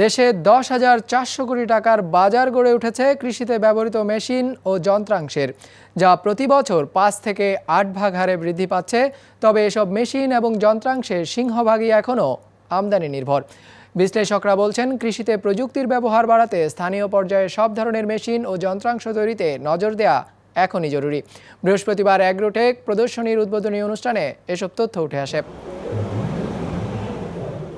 দেশে দশ হাজার চারশো কোটি টাকার বাজার গড়ে উঠেছে কৃষিতে ব্যবহৃত মেশিন ও যন্ত্রাংশের, যা প্রতি বছর পাঁচ থেকে আট ভাগ হারে বৃদ্ধি পাচ্ছে। তবে এসব মেশিন এবং যন্ত্রাংশের সিংহভাগই এখনও আমদানি নির্ভর। বিশ্লেষকরা বলছেন, কৃষিতে প্রযুক্তির ব্যবহার বাড়াতে স্থানীয় পর্যায়ে সব ধরনের মেশিন ও যন্ত্রাংশ তৈরিতে নজর দেয়া এখনই জরুরি। বৃহস্পতিবার অ্যাগ্রোটেক প্রদর্শনীর উদ্বোধনী অনুষ্ঠানে এসব তথ্য উঠে আসে।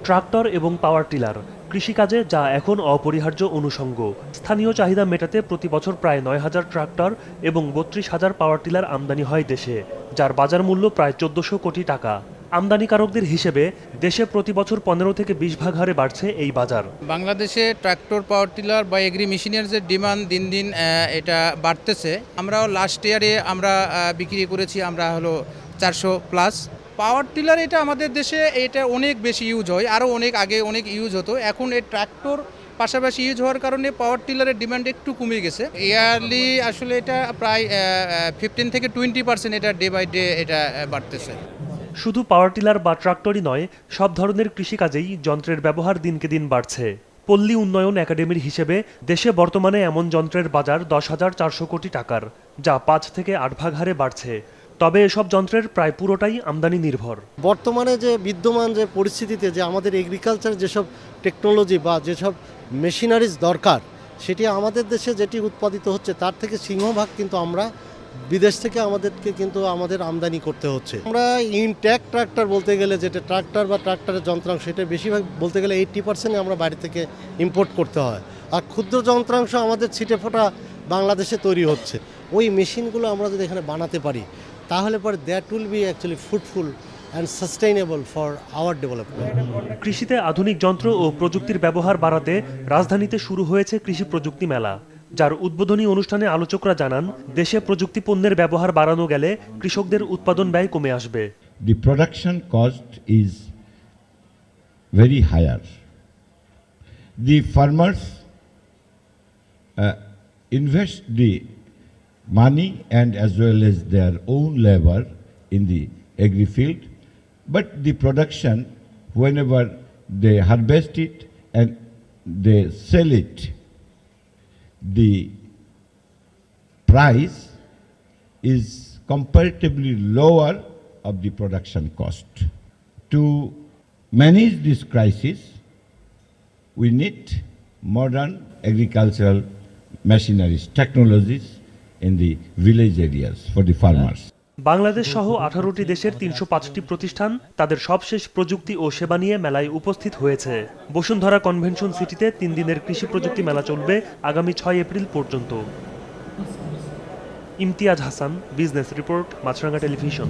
ট্রাক্টর এবং পাওয়ার টিলার কৃষিকাজে যা এখন অপরিহার্য অনুষঙ্গ। স্থানীয় চাহিদা মেটাতে প্রতি বছর প্রায় নয় হাজার ট্রাক্টর এবং বত্রিশ হাজার পাওয়ার টিলার আমদানি হয় দেশে, যার বাজার মূল্য প্রায় চোদ্দশো কোটি টাকা। আমদানিকারকদের হিসেবে দেশে প্রতি বছর পনেরো থেকে বিশ ভাগ হারে বাড়ছে এই বাজার। বাংলাদেশে ট্রাক্টর, পাওয়ার টিলার বা এগ্রি মেশিনের যে ডিমান্ড দিন দিন এটা বাড়তেছে। আমরাও লাস্ট ইয়ারে আমরা বিক্রি করেছি, আমরা হলো চারশো প্লাস পাওয়ার টিলার এটা আমাদের দেশে এটা অনেক বেশি ইউজ হয় আরও অনেক আগে অনেক ইউজ হতো। এখন এই ট্র্যাক্টর পাশাপাশি ইউজ হওয়ার কারণে পাওয়ার টিলারের ডিমান্ড একটু কমে গেছে। ইয়ারলি আসলে এটা প্রায় ফিফটিন থেকে টোয়েন্টি পার্সেন্ট এটা ডে বাই ডে এটা বাড়তেছে। শুধু পাওয়ার টিলার বা ট্রাক্টরই নয়, সব ধরনের কৃষিকাজেই যন্ত্রের ব্যবহার দিনকে দিন বাড়ছে। পল্লী উন্নয়ন একাডেমির হিসেবে দেশে বর্তমানে এমন যন্ত্রের বাজার দশ হাজার চারশো কোটি টাকার, যা পাঁচ থেকে আট ভাগ হারে বাড়ছে। তবে এসব যন্ত্রের প্রায় পুরোটাই আমদানি নির্ভর। বর্তমানে যে বিদ্যমান যে পরিস্থিতিতে যে আমাদের এগ্রিকালচার যেসব টেকনোলজি বা যেসব মেশিনারিজ দরকার, সেটি আমাদের দেশে যেটি উৎপাদিত হচ্ছে, তার থেকে সিংহভাগ কিন্তু আমরা বিদেশ থেকে আমাদেরকে কিন্তু আমাদের আমদানি করতে হচ্ছে। আমরা ইনট্যাক ট্রাক্টর বলতে গেলে যেটা ট্রাক্টর বা ট্রাক্টরের যন্ত্রাংশ, সেটা বেশিরভাগ বলতে গেলে এইট্টি পার্সেন্ট আমরা বাড়ি থেকে ইম্পোর্ট করতে হয়। আর ক্ষুদ্র যন্ত্রাংশ আমাদের ছিটে ফোটা বাংলাদেশে তৈরি হচ্ছে। ওই মেশিনগুলো আমরা যদি এখানে বানাতে পারি তাহলে পরে that will be actually fruitful and sustainable for our development কৃষিতে আধুনিক যন্ত্র ও প্রযুক্তির ব্যবহার বাড়াতে রাজধানীতে শুরু হয়েছে কৃষি প্রযুক্তি মেলা যার উদ্বোধনী অনুষ্ঠানে আলোচকরা জানান দেশে প্রযুক্তি পণ্যের ব্যবহার বাড়ানো গেলে কৃষকদের উৎপাদন ব্যয় কমে আসবে। The production cost is very higher the farmers invest invest the money and as well as their own labor in the agri field, but the production, whenever they harvest it and they sell it, the price is comparatively lower of the production cost. To manage this crisis, we need modern agricultural machineries, technologies in the village areas for the farmers. Bangladesh সহ আঠারোটি দেশের তিনশো পাঁচটি প্রতিষ্ঠান তাদের সবশেষ প্রযুক্তি ও সেবা নিয়ে মেলায় উপস্থিত হয়েছে। বসুন্ধরা কনভেনশন সিটিতে তিন দিনের কৃষি প্রযুক্তি মেলা চলবে আগামী ছয় এপ্রিল পর্যন্ত। Imtiaz Hasan, business report, Maasranga television.